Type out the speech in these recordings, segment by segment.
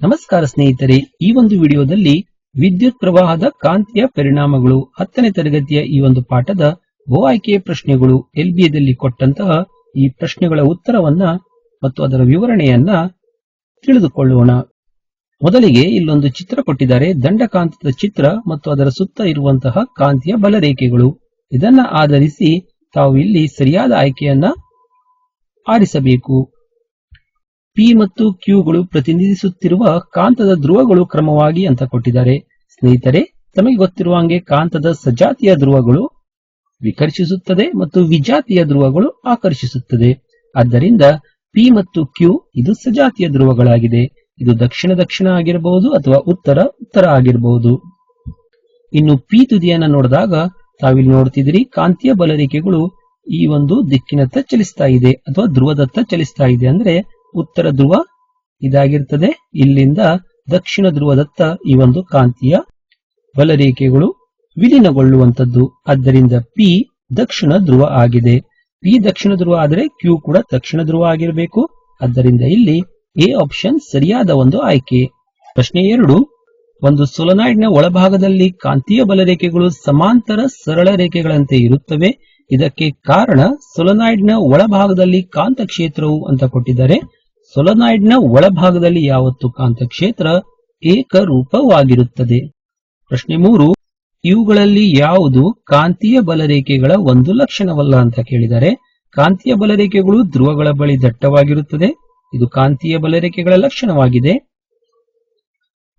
ನಮಸ್ಕಾರ ಸ್ನೇಹಿತರೆ, ಈ ಒಂದು ವಿಡಿಯೋದಲ್ಲಿ ವಿದ್ಯುತ್ ಪ್ರವಾಹದ ಕಾಂತೀಯ ಪರಿಣಾಮಗಳು ಹತ್ತನೇ ತರಗತಿಯ ಈ ಒಂದು ಪಾಠದ ಬಹು ಆಯ್ಕೆಯ ಪ್ರಶ್ನೆಗಳು ಎಲ್ಬಿಎದಲ್ಲಿ ಕೊಟ್ಟಂತಹ ಈ ಪ್ರಶ್ನೆಗಳ ಉತ್ತರವನ್ನ ಮತ್ತು ಅದರ ವಿವರಣೆಯನ್ನ ತಿಳಿದುಕೊಳ್ಳೋಣ. ಮೊದಲಿಗೆ ಇಲ್ಲೊಂದು ಚಿತ್ರ ಕೊಟ್ಟಿದ್ದಾರೆ. ದಂಡಕಾಂತದ ಚಿತ್ರ ಮತ್ತು ಅದರ ಸುತ್ತ ಇರುವಂತಹ ಕಾಂತಿಯ ಬಲರೇಖೆಗಳು. ಇದನ್ನ ಆಧರಿಸಿ ತಾವು ಇಲ್ಲಿ ಸರಿಯಾದ ಆಯ್ಕೆಯನ್ನ ಆರಿಸಬೇಕು. ಪಿ ಮತ್ತು ಕ್ಯೂಗಳು ಪ್ರತಿನಿಧಿಸುತ್ತಿರುವ ಕಾಂತದ ಧ್ರುವಗಳು ಕ್ರಮವಾಗಿ ಅಂತ ಕೊಟ್ಟಿದ್ದಾರೆ. ಸ್ನೇಹಿತರೆ, ತಮಗೆ ಗೊತ್ತಿರುವ ಹಾಗೆ ಕಾಂತದ ಸಜಾತಿಯ ಧ್ರುವಗಳು ವಿಕರ್ಷಿಸುತ್ತದೆ ಮತ್ತು ವಿಜಾತಿಯ ಧ್ರುವಗಳು ಆಕರ್ಷಿಸುತ್ತದೆ. ಆದ್ದರಿಂದ ಪಿ ಮತ್ತು ಕ್ಯೂ ಇದು ಸಜಾತಿಯ ಧ್ರುವಗಳಾಗಿದೆ. ಇದು ದಕ್ಷಿಣ ದಕ್ಷಿಣ ಆಗಿರಬಹುದು ಅಥವಾ ಉತ್ತರ ಉತ್ತರ ಆಗಿರಬಹುದು. ಇನ್ನು ಪಿ ತುದಿಯನ್ನ ನೋಡಿದಾಗ ತಾವಿಲ್ಲಿ ನೋಡ್ತಿದ್ದೀರಿ ಕಾಂತೀಯ ಬಲರಿಕೆಗಳು ಈ ಒಂದು ದಿಕ್ಕಿನತ್ತ ಚಲಿಸ್ತಾ ಇದೆ ಅಥವಾ ಧ್ರುವದತ್ತ ಚಲಿಸ್ತಾ ಇದೆ. ಅಂದ್ರೆ ಉತ್ತರ ಧ್ರುವ ಇದಾಗಿರ್ತದೆ. ಇಲ್ಲಿಂದ ದಕ್ಷಿಣ ಧ್ರುವದತ್ತ ಈ ಒಂದು ಕಾಂತೀಯ ಬಲರೇಖೆಗಳು ವಿಲೀನಗೊಳ್ಳುವಂತದ್ದು ಆದ್ದರಿಂದ ಪಿ ದಕ್ಷಿಣ ಧ್ರುವ ಆಗಿದೆ. ಪಿ ದಕ್ಷಿಣ ಧ್ರುವ ಆದರೆ ಕ್ಯೂ ಕೂಡ ದಕ್ಷಿಣ ಧ್ರುವ ಆಗಿರಬೇಕು. ಆದ್ದರಿಂದ ಇಲ್ಲಿ ಎ ಆಪ್ಷನ್ ಸರಿಯಾದ ಒಂದು ಆಯ್ಕೆ. ಪ್ರಶ್ನೆ ಎರಡು, ಒಂದು ಸೊಲನಾಯ್ಡ್ನ ಒಳಭಾಗದಲ್ಲಿ ಕಾಂತೀಯ ಬಲರೇಖೆಗಳು ಸಮಾಂತರ ಸರಳ ರೇಖೆಗಳಂತೆ ಇರುತ್ತವೆ. ಇದಕ್ಕೆ ಕಾರಣ ಸೊಲನಾಯ್ಡ್ನ ಒಳಭಾಗದಲ್ಲಿ ಕಾಂತಕ್ಷೇತ್ರವು ಅಂತ ಕೊಟ್ಟಿದ್ದಾರೆ. ಸೊಲನಾಯ್ಡ್ನ ಒಳಭಾಗದಲ್ಲಿ ಯಾವತ್ತು ಕಾಂತಕ್ಷೇತ್ರ ಏಕರೂಪವಾಗಿರುತ್ತದೆ? ಪ್ರಶ್ನೆ ಮೂರು, ಇವುಗಳಲ್ಲಿ ಯಾವುದು ಕಾಂತೀಯ ಬಲರೇಖೆಗಳ ಒಂದು ಲಕ್ಷಣವಲ್ಲ ಅಂತ ಕೇಳಿದರೆ, ಕಾಂತೀಯ ಬಲರೇಖೆಗಳು ಧ್ರುವಗಳ ಬಳಿ ದಟ್ಟವಾಗಿರುತ್ತದೆ. ಇದು ಕಾಂತೀಯ ಬಲರೇಖೆಗಳ ಲಕ್ಷಣವಾಗಿದೆ.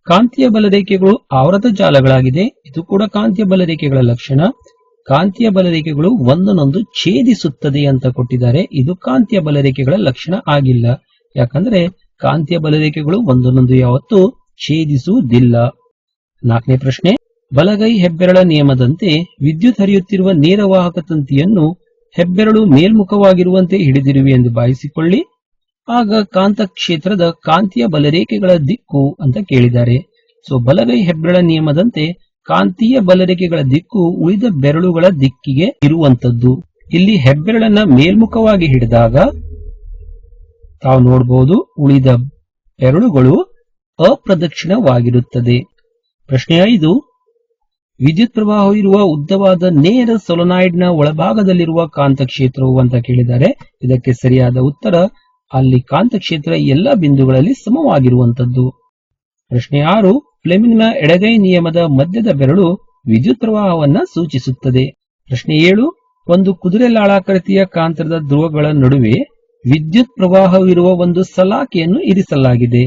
ಕಾಂತೀಯ ಬಲರೇಖೆಗಳು ಆವೃತ ಜಾಲಗಳಾಗಿದೆ. ಇದು ಕೂಡ ಕಾಂತೀಯ ಬಲರೇಖೆಗಳ ಲಕ್ಷಣ. ಕಾಂತೀಯ ಬಲರೇಖೆಗಳು ಒಂದನ್ನೊಂದು ಛೇದಿಸುತ್ತದೆ ಅಂತ ಕೊಟ್ಟಿದ್ದಾರೆ. ಇದು ಕಾಂತೀಯ ಬಲರೇಖೆಗಳ ಲಕ್ಷಣ ಆಗಿಲ್ಲ. ಯಾಕಂದ್ರೆ ಕಾಂತಿಯ ಬಲರೇಖೆಗಳು ಒಂದನ್ನೊಂದು ಯಾವತ್ತೂ ಛೇದಿಸುವುದಿಲ್ಲ. ನಾಲ್ಕನೇ ಪ್ರಶ್ನೆ, ಬಲಗೈ ಹೆಬ್ಬೆರಳ ನಿಯಮದಂತೆ ವಿದ್ಯುತ್ ಹರಿಯುತ್ತಿರುವ ನೇರವಾಹಕ ತಂತಿಯನ್ನು ಹೆಬ್ಬೆರಳು ಮೇಲ್ಮುಖವಾಗಿರುವಂತೆ ಹಿಡಿದಿರುವೆ ಎಂದು ಭಾವಿಸಿಕೊಳ್ಳಿ. ಆಗ ಕಾಂತ ಕ್ಷೇತ್ರದ ಕಾಂತೀಯ ಬಲರೇಖೆಗಳ ದಿಕ್ಕು ಅಂತ ಕೇಳಿದ್ದಾರೆ. ಸೊ ಬಲಗೈ ಹೆಬ್ಬೆರಳ ನಿಯಮದಂತೆ ಕಾಂತೀಯ ಬಲರೇಖೆಗಳ ದಿಕ್ಕು ಉಳಿದ ಬೆರಳುಗಳ ದಿಕ್ಕಿಗೆ ಇರುವಂತದ್ದು. ಇಲ್ಲಿ ಹೆಬ್ಬೆರಳನ್ನ ಮೇಲ್ಮುಖವಾಗಿ ಹಿಡಿದಾಗ ತಾವು ನೋಡಬಹುದು ಉಳಿದ ಬೆರಳುಗಳು ಅಪ್ರದಕ್ಷಿಣವಾಗಿರುತ್ತದೆ. ಪ್ರಶ್ನೆ ಐದು, ವಿದ್ಯುತ್ ಪ್ರವಾಹವಿರುವ ಉದ್ದವಾದ ನೇರ ಸೊಲನಾಯ್ಡ್ನ ಒಳಭಾಗದಲ್ಲಿರುವ ಕಾಂತಕ್ಷೇತ್ರವು ಅಂತ ಕೇಳಿದ್ದಾರೆ. ಇದಕ್ಕೆ ಸರಿಯಾದ ಉತ್ತರ, ಅಲ್ಲಿ ಕಾಂತಕ್ಷೇತ್ರ ಎಲ್ಲ ಬಿಂದುಗಳಲ್ಲಿ ಸಮವಾಗಿರುವಂತದ್ದು ಪ್ರಶ್ನೆ ಆರು ಫ್ಲೆಮಿಂಗ್ನ ಎಡಗೈ ನಿಯಮದ ಮಧ್ಯದ ಬೆರಳು ವಿದ್ಯುತ್ ಪ್ರವಾಹವನ್ನ ಸೂಚಿಸುತ್ತದೆ. ಪ್ರಶ್ನೆ ಏಳು, ಒಂದು ಕುದುರೆ ಲಾಳಾಕೃತಿಯ ಕಾಂತದ ಧ್ರುವಗಳ ನಡುವೆ ವಿದ್ಯುತ್ ಪ್ರವಾಹವಿರುವ ಒಂದು ಸಲಾಕೆಯನ್ನು ಇರಿಸಲಾಗಿದೆ.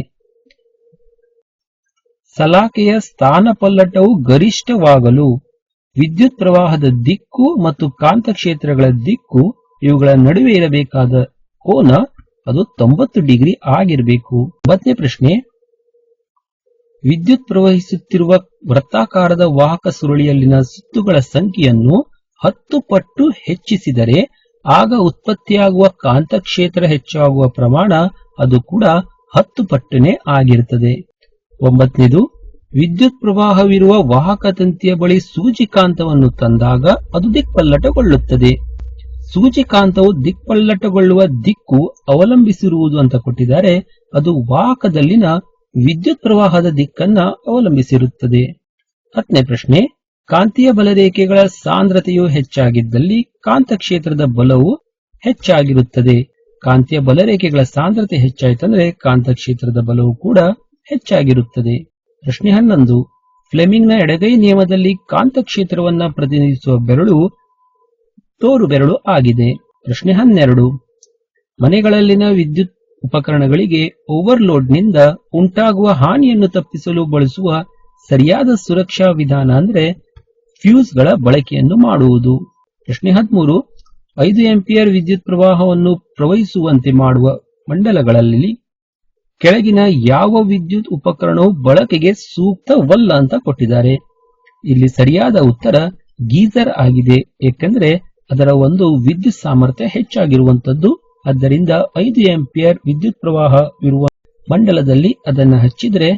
ಸಲಾಕೆಯ ಸ್ಥಾನಪಲ್ಲಟವು ಗರಿಷ್ಠವಾಗಲು ವಿದ್ಯುತ್ ಪ್ರವಾಹದ ದಿಕ್ಕು ಮತ್ತು ಕಾಂತಕ್ಷೇತ್ರಗಳ ದಿಕ್ಕು ಇವುಗಳ ನಡುವೆ ಇರಬೇಕಾದ ಕೋನ ಅದು ತೊಂಬತ್ತು ಡಿಗ್ರಿ ಆಗಿರಬೇಕು. ಮತ್ತೆ ಪ್ರಶ್ನೆ, ವಿದ್ಯುತ್ ಪ್ರವಹಿಸುತ್ತಿರುವ ವೃತ್ತಾಕಾರದ ವಾಹಕ ಸುರುಳಿಯಲ್ಲಿನ ಸುತ್ತುಗಳ ಸಂಖ್ಯೆಯನ್ನು ಹತ್ತು ಪಟ್ಟು ಹೆಚ್ಚಿಸಿದರೆ ಆಗ ಉತ್ಪತ್ತಿಯಾಗುವ ಕಾಂತಕ್ಷೇತ್ರ ಹೆಚ್ಚಾಗುವ ಪ್ರಮಾಣ ಅದು ಕೂಡ ಹತ್ತು ಪಟ್ಟನೆ ಆಗಿರುತ್ತದೆ. ಒಂಬತ್ತನೇದು, ವಿದ್ಯುತ್ ಪ್ರವಾಹವಿರುವ ವಾಹಕ ತಂತಿಯ ಬಳಿ ಸೂಜಿಕಾಂತವನ್ನು ತಂದಾಗ ಅದು ದಿಕ್ಪಲ್ಲಟಗೊಳ್ಳುತ್ತದೆ. ಸೂಚಿಕಾಂತವು ದಿಕ್ಪಲ್ಲಟಗೊಳ್ಳುವ ದಿಕ್ಕು ಅವಲಂಬಿಸಿರುವುದು ಅಂತ ಕೊಟ್ಟಿದ್ದಾರೆ. ಅದು ವಾಹಕದಲ್ಲಿನ ವಿದ್ಯುತ್ ಪ್ರವಾಹದ ದಿಕ್ಕನ್ನ ಅವಲಂಬಿಸಿರುತ್ತದೆ. ಹತ್ತನೇ ಪ್ರಶ್ನೆ ಕಾಂತೀಯ ಬಲರೇಖೆಗಳ ಸಾಂದ್ರತೆಯು ಹೆಚ್ಚಾಗಿದ್ದಲ್ಲಿ ಕಾಂತಕ್ಷೇತ್ರದ ಬಲವು ಹೆಚ್ಚಾಗಿರುತ್ತದೆ. ಕಾಂತೀಯ ಬಲರೇಖೆಗಳ ಸಾಂದ್ರತೆ ಹೆಚ್ಚಾಯಿತಂದ್ರೆ ಕಾಂತಕ್ಷೇತ್ರದ ಬಲವು ಕೂಡ ಹೆಚ್ಚಾಗಿರುತ್ತದೆ. ಪ್ರಶ್ನೆ ಹನ್ನೊಂದು. ಫ್ಲೆಮಿಂಗ್ನ ಎಡಗೈ ನಿಯಮದಲ್ಲಿ ಕಾಂತಕ್ಷೇತ್ರವನ್ನ ಪ್ರತಿನಿಧಿಸುವ ಬೆರಳು ತೋರು ಬೆರಳು ಆಗಿದೆ. ಪ್ರಶ್ನೆ ಹನ್ನೆರಡು. ಮನೆಗಳಲ್ಲಿನ ವಿದ್ಯುತ್ ಉಪಕರಣಗಳಿಗೆ ಓವರ್ಲೋಡ್ನಿಂದ ಉಂಟಾಗುವ ಹಾನಿಯನ್ನು ತಪ್ಪಿಸಲು ಬಳಸುವ ಸರಿಯಾದ ಸುರಕ್ಷಾ ವಿಧಾನ ಅಂದ್ರೆ ಫ್ಯೂಸ್ಗಳ ಬಳಕೆಯನ್ನು ಮಾಡುವುದು. ಪ್ರಶ್ನೆ ಹದಿಮೂರು. ಐದು ಎಂಪಿಯರ್ ವಿದ್ಯುತ್ ಪ್ರವಾಹವನ್ನು ಪ್ರವಹಿಸುವಂತೆ ಮಾಡುವ ಮಂಡಲಗಳಲ್ಲಿ ಕೆಳಗಿನ ಯಾವ ವಿದ್ಯುತ್ ಉಪಕರಣವು ಬಳಕೆಗೆ ಸೂಕ್ತವಲ್ಲ ಅಂತ ಕೊಟ್ಟಿದ್ದಾರೆ. ಇಲ್ಲಿ ಸರಿಯಾದ ಉತ್ತರ ಗೀಸರ್ ಆಗಿದೆ. ಏಕೆಂದರೆ ಅದರ ಒಂದು ವಿದ್ಯುತ್ ಸಾಮರ್ಥ್ಯ ಹೆಚ್ಚಾಗಿರುವಂತದ್ದು ಆದ್ದರಿಂದ ಐದು ಎಂಪಿಯರ್ ವಿದ್ಯುತ್ ಪ್ರವಾಹವಿರುವ ಮಂಡಲದಲ್ಲಿ ಅದನ್ನು ಹಚ್ಚಿದರೆ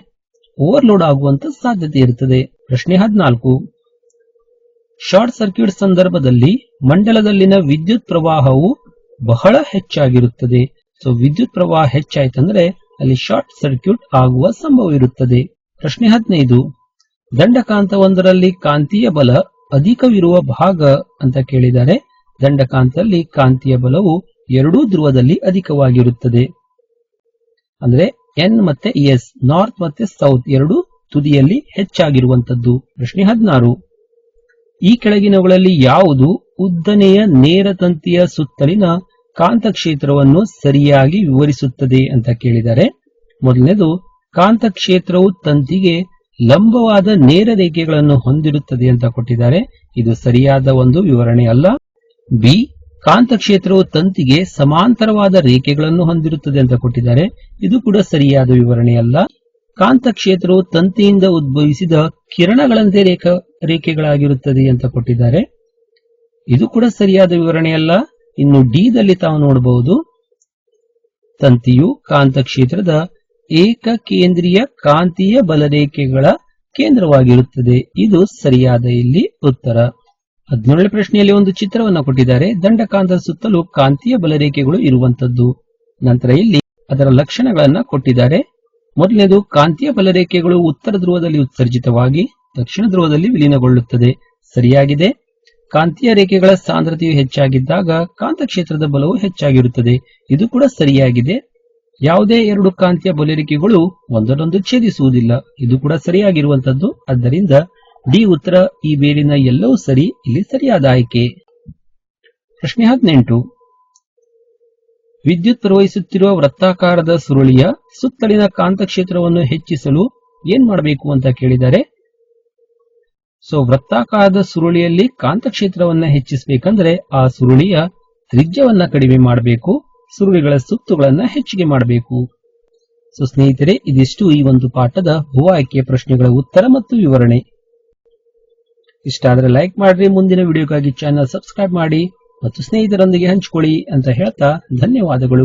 ಓವರ್ಲೋಡ್ ಆಗುವಂತ ಸಾಧ್ಯತೆ ಇರುತ್ತದೆ. ಪ್ರಶ್ನೆ ಹದಿನಾಲ್ಕು. ಶಾರ್ಟ್ ಸರ್ಕ್ಯೂಟ್ ಸಂದರ್ಭದಲ್ಲಿ ಮಂಡಲದಲ್ಲಿನ ವಿದ್ಯುತ್ ಪ್ರವಾಹವು ಬಹಳ ಹೆಚ್ಚಾಗಿರುತ್ತದೆ. ಸೊ ವಿದ್ಯುತ್ ಪ್ರವಾಹ ಹೆಚ್ಚಾಯ್ತಂದ್ರೆ ಅಲ್ಲಿ ಶಾರ್ಟ್ ಸರ್ಕ್ಯೂಟ್ ಆಗುವ ಸಂಭವ ಇರುತ್ತದೆ ಪ್ರಶ್ನೆ ಹದಿನೈದು. ದಂಡಕಾಂತವೊಂದರಲ್ಲಿ ಕಾಂತೀಯ ಬಲ ಅಧಿಕವಿರುವ ಭಾಗ ಅಂತ ಕೇಳಿದ್ದಾರೆ. ದಂಡಕಾಂತದಲ್ಲಿ ಕಾಂತೀಯ ಬಲವು ಎರಡೂ ಧ್ರುವದಲ್ಲಿ ಅಧಿಕವಾಗಿರುತ್ತದೆ. ಅಂದ್ರೆ ಎನ್ ಮತ್ತೆ ಎಸ್ ನಾರ್ತ್ ಮತ್ತೆ ಸೌತ್ ಎರಡು ತುದಿಯಲ್ಲಿ ಹೆಚ್ಚಾಗಿರುವಂತದ್ದು ಪ್ರಶ್ನೆ ಹದಿನಾರು. ಈ ಕೆಳಗಿನವುಗಳಲ್ಲಿ ಯಾವುದು ಉದ್ದನೆಯ ನೇರ ತಂತಿಯ ಸುತ್ತಲಿನ ಕಾಂತಕ್ಷೇತ್ರವನ್ನು ಸರಿಯಾಗಿ ವಿವರಿಸುತ್ತದೆ ಅಂತ ಕೇಳಿದ್ದಾರೆ ಮೊದಲನೇದು, ಕಾಂತಕ್ಷೇತ್ರವು ತಂತಿಗೆ ಲಂಬವಾದ ನೇರ ರೇಖೆಗಳನ್ನು ಹೊಂದಿರುತ್ತದೆ ಅಂತ ಕೊಟ್ಟಿದ್ದಾರೆ. ಇದು ಸರಿಯಾದ ಒಂದು ವಿವರಣೆ ಅಲ್ಲ. ಬಿ, ಕಾಂತಕ್ಷೇತ್ರವು ತಂತಿಗೆ ಸಮಾಂತರವಾದ ರೇಖೆಗಳನ್ನು ಹೊಂದಿರುತ್ತದೆ ಅಂತ ಕೊಟ್ಟಿದ್ದಾರೆ. ಇದು ಕೂಡ ಸರಿಯಾದ ವಿವರಣೆಯಲ್ಲ ಕಾಂತಕ್ಷೇತ್ರವು ತಂತಿಯಿಂದ ಉದ್ಭವಿಸಿದ ಕಿರಣಗಳಂತೆ ರೇಖ, ರೇಖೆಗಳಾಗಿರುತ್ತದೆ ಅಂತ ಕೊಟ್ಟಿದ್ದಾರೆ. ಇದು ಕೂಡ ಸರಿಯಾದ ವಿವರಣೆಯಲ್ಲ. ಇನ್ನು ಡಿ ದಲ್ಲಿ ತಾವು ನೋಡಬಹುದು. ತಂತಿಯು ಕಾಂತಕ್ಷೇತ್ರದ ಏಕಕೇಂದ್ರೀಯ ಕಾಂತೀಯ ಬಲರೇಖೆಗಳ ಕೇಂದ್ರವಾಗಿರುತ್ತದೆ. ಇದು ಸರಿಯಾದ ಇಲ್ಲಿ ಉತ್ತರ. ಹದಿನೇಳನೇ ಪ್ರಶ್ನೆಯಲ್ಲಿ ಒಂದು ಚಿತ್ರವನ್ನು ಕೊಟ್ಟಿದ್ದಾರೆ. ದಂಡಕಾಂತದ ಸುತ್ತಲೂ ಕಾಂತೀಯ ಬಲರೇಖೆಗಳು ಇರುವಂತದ್ದು ನಂತರ ಇಲ್ಲಿ ಅದರ ಲಕ್ಷಣಗಳನ್ನ ಕೊಟ್ಟಿದ್ದಾರೆ. ಮೊದಲನೇದು, ಕಾಂತೀಯ ಬಲರೇಖೆಗಳು ಉತ್ತರ ಧ್ರುವದಲ್ಲಿ ಉತ್ಸರ್ಜಿತವಾಗಿ ದಕ್ಷಿಣ ಧ್ರುವದಲ್ಲಿ ವಿಲೀನಗೊಳ್ಳುತ್ತದೆ. ಸರಿಯಾಗಿದೆ. ಕಾಂತೀಯ ರೇಖೆಗಳ ಸಾಂದ್ರತೆಯು ಹೆಚ್ಚಾಗಿದ್ದಾಗ ಕಾಂತಕ್ಷೇತ್ರದ ಬಲವು ಹೆಚ್ಚಾಗಿರುತ್ತದೆ. ಇದು ಕೂಡ ಸರಿಯಾಗಿದೆ. ಯಾವುದೇ ಎರಡು ಕಾಂತೀಯ ಬಲರೇಖೆಗಳು ಒಂದರೊಂದು ಛೇದಿಸುವುದಿಲ್ಲ. ಇದು ಕೂಡ ಸರಿಯಾಗಿರುವಂತದ್ದು ಆದ್ದರಿಂದ ಡಿ ಉತ್ತರ ಈ ಮೇಲಿನ ಎಲ್ಲವೂ ಸರಿ, ಇಲ್ಲಿ ಸರಿಯಾದ ಆಯ್ಕೆ. ಪ್ರಶ್ನೆ ಹದಿನೆಂಟು. ವಿದ್ಯುತ್ ಪ್ರವಹಿಸುತ್ತಿರುವ ವೃತ್ತಾಕಾರದ ಸುರುಳಿಯ ಸುತ್ತಲಿನ ಕಾಂತಕ್ಷೇತ್ರವನ್ನು ಹೆಚ್ಚಿಸಲು ಏನ್ ಮಾಡಬೇಕು ಅಂತ ಕೇಳಿದ್ದಾರೆ ಸೊ ವೃತ್ತಾಕಾರದ ಸುರುಳಿಯಲ್ಲಿ ಕಾಂತಕ್ಷೇತ್ರವನ್ನ ಹೆಚ್ಚಿಸಬೇಕಂದ್ರೆ ಆ ಸುರುಳಿಯ ತ್ರಿಜ್ಯವನ್ನ ಕಡಿಮೆ ಮಾಡಬೇಕು, ಸುರುಳಿಗಳ ಸುತ್ತುಗಳನ್ನ ಹೆಚ್ಚಿಗೆ ಮಾಡಬೇಕು. ಸೊ ಸ್ನೇಹಿತರೆ, ಇದಿಷ್ಟು ಈ ಒಂದು ಪಾಠದ ಭೂ ಆಯ್ಕೆಯ ಪ್ರಶ್ನೆಗಳ ಉತ್ತರ ಮತ್ತು ವಿವರಣೆ. ಇಷ್ಟ ಆದ್ರೆ ಲೈಕ್ ಮಾಡ್ರಿ, ಮುಂದಿನ ವಿಡಿಯೋಗಾಗಿ ಚಾನಲ್ ಸಬ್ಸ್ಕ್ರೈಬ್ ಮಾಡಿ. ಮತ್ತು ಸ್ನೇಹಿತರೊಂದಿಗೆ ಹಂಚಿಕೊಳ್ಳಿ ಅಂತ ಹೇಳ್ತಾ ಧನ್ಯವಾದಗಳು.